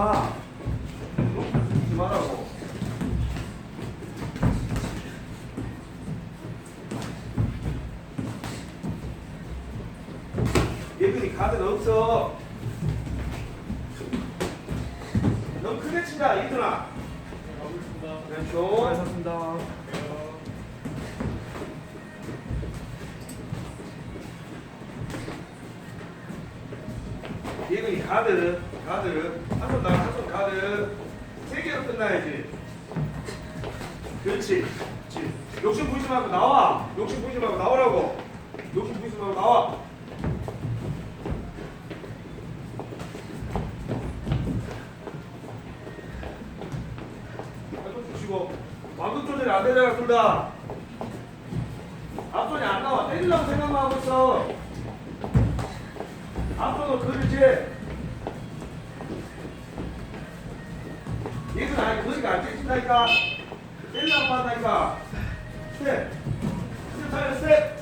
마. 이러지 말라고. 예근이 가드는 없어. 너무 크게 친다, 이준아. 왼쪽. 수고하셨습니다. 예근이 가드, 가드. 한손 나, 한손 가드. 세 개로 끝나야지. 그렇지. 그렇지. 욕심 부리지 말고 나와. 욕심 부리지 말고 나오라고. 욕심 부리지 말고 나와. 팔꿈치 주시고 완급 조절이 안 되잖아 둘 다. 앞손이 안 나와. 때리려고 생각만 하고 있어. 앞손으로 그렇지. 얘는 아니 그러니까 안 찢긴다니까. 때리려고 한다니까. 스텝. 스텝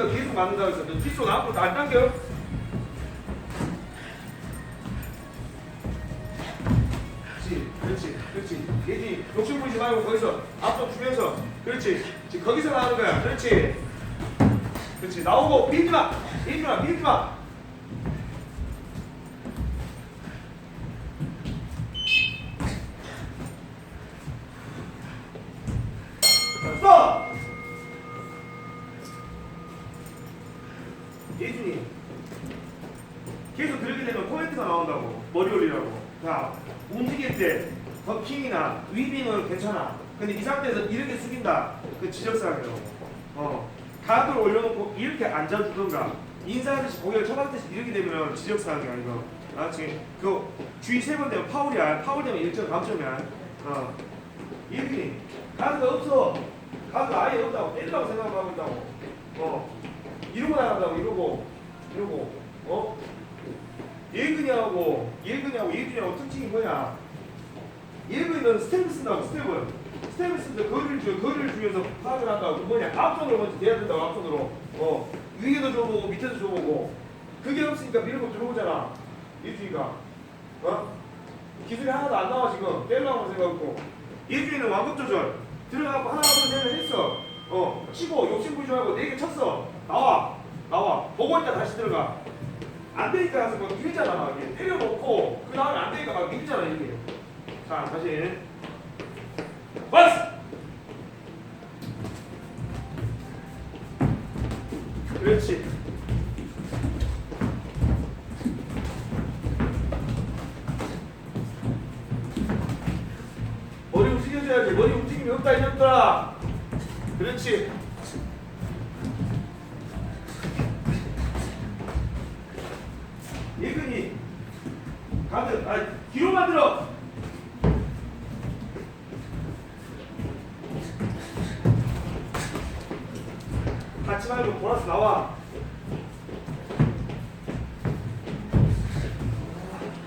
너 계속 맞는다고 했어. 너 뒷손 앞으로 다안 당겨. 그렇지, 그렇지. 얘지 욕심 부리지 말고 거기서 앞서 주면서, 그렇지. 지금 거기서 나오는 거야, 그렇지. 그렇지. 나오고 밀지 마, 밀지 마, 밀지 마. 자, 스톱. 예준이 계속 그렇게 되면 코멘트가 나온다고. 머리 올리라고. 자 움직일 때 버킹이나 위빙은 괜찮아. 근데 이 상태에서 이렇게 숙인다. 그 지적사항이라고. 어 가드를 올려놓고 이렇게 앉아주던가 인사하듯이 고개를 쳐박듯이 이렇게 되면 지적사항이야 이거 알았지? 그 주의 세 번 되면 파울이야 파울 되면 1점 감점이야 어 이렇게 가드가 없어. 가드가 아예 없다고. 때리라고 생각하고 있다고. 어 이러고 나간다고 이러고 이러고. 어? 예근이하고 예근이하고 예준이하고 특징이 뭐냐 예근이는 스텝을 쓴다고 스텝을 스텝을 쓰는데 거리를 주 거리를 주면서 파악을 한다고. 그 뭐냐? 앞손으로 먼저 돼야 된다고 앞손으로. 어. 위에도 줘보고 밑에도 줘보고. 그게 없으니까 밀고 들어오잖아. 예준이가. 어? 기술이 하나도 안 나와 지금. 떼려고 생각하고. 예준이는 완급 조절. 들어가고 하나 둘셋 했어. 어. 치고 욕심 부리지 말고 네 개 쳤어. 나와. 나와. 보고 있다 다시 들어가. 안 되니까 가서 막 밀잖아. 막 때려놓고. 그 다음에 안 되니까 막 밀잖아 이렇게. 자 다시 버스 그렇지. 머리 움직여줘야지. 머리 움직임이 없다 이년들아. 그렇지. 예근이 가드 아 뒤로 만들어 말고 보라스 나와.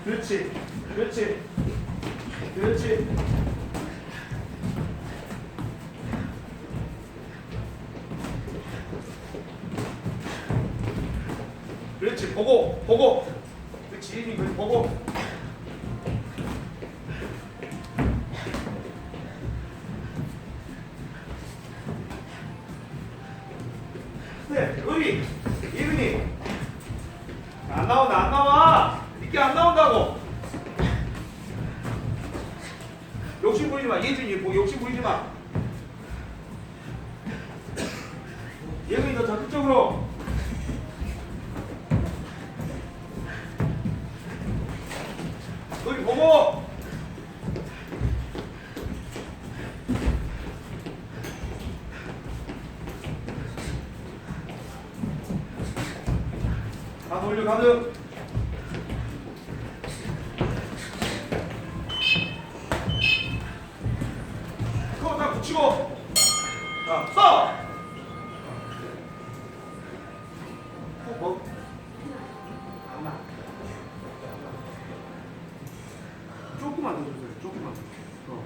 그렇지 그렇지 그렇지. 그렇지 보고 보고. 그렇지 보고 나온다고. 욕심 부리지 마 예준이. 뭐 욕심 부리지 마. 예근이 너 적극적으로. 여기 보고. 가드 올려 가드 조금만 더 주세요. 조금만. 어.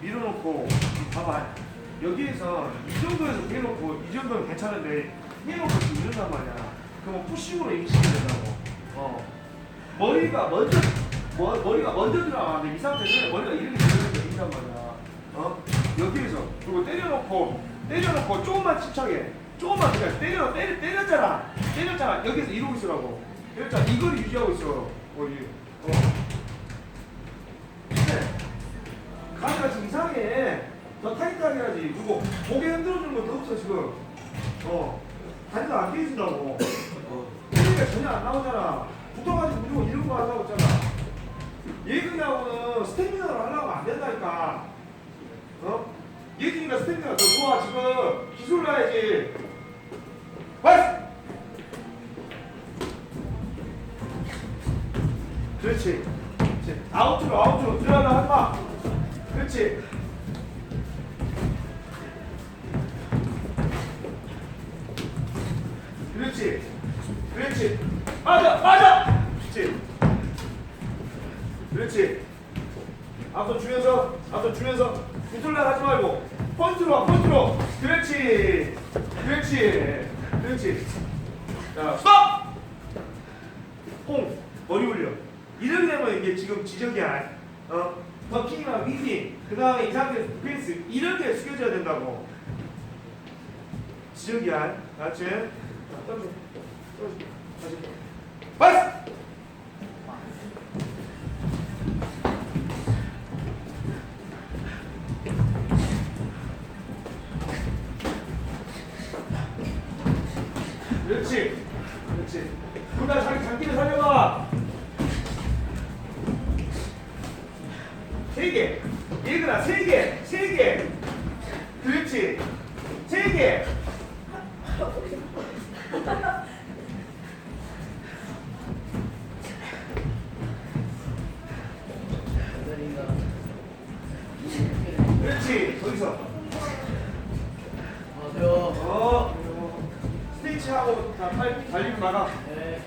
밀어놓고 봐봐. 여기에서 이 정도에서 해놓고 이 정도는 괜찮은데 해놓고 지금 이런단 말이야. 그러면 푸싱으로 임시게 된다고. 어. 머리가 먼저 머, 머리가 먼저 들어가는데 이 상태는 머리가 이렇게 들어가는 게 아니란 말이야. 어? 여기에서 그리고 때려놓고 때려놓고 조금만 침착해. 조금만 그냥 때려 때려 때렸잖아. 때렸잖아. 여기서 이러고 있으라고. 이걸 유지하고 있어. 머리. 어. 더 타이트하게 해야지. 그리고 고개 흔들어주는 것도 없어 지금. 어. 다리도 안 깨진다고. 어. 그러니까 전혀 안 나오잖아. 붙어가지고 무조건 이런 거 하려고 했잖아. 예근이하고는 스태미너를 하려고 안 된다니까. 어? 예근이가 스태미너가 더 좋아. 지금 기술 나야지. 빨리! 그렇지. 그렇지. 아웃으로 아웃으로 들어가려 하지 마. 그렇지. 그렇지. 맞아, 맞아. 그렇지. 그렇지. 앞서 주면서, 앞서 주면서 구슬라 하지 말고 펀트로 와, 펀트로. 그렇지. 그렇지. 그렇지. 자, 스톱. 공 머리 올려. 이렇게 되면 이게 지금 지적이야. 어, 버킹이나 위딩, 그 다음에 이 상태에서 디펜스 이렇게 숙여져야 된다고. 지적이야. 알았지? 자, 떨어져. 떨어져. 다시. 빠스! 그렇지. 그렇지. 둘다 자기 장기를 살려봐. 세 개. 얘들아, 세 개. 세 개. 그렇지. 세 개. 그렇지. 거기서. 안녕하세요. 어. 스테이치하고 다 팔, 달리고 나가. 네.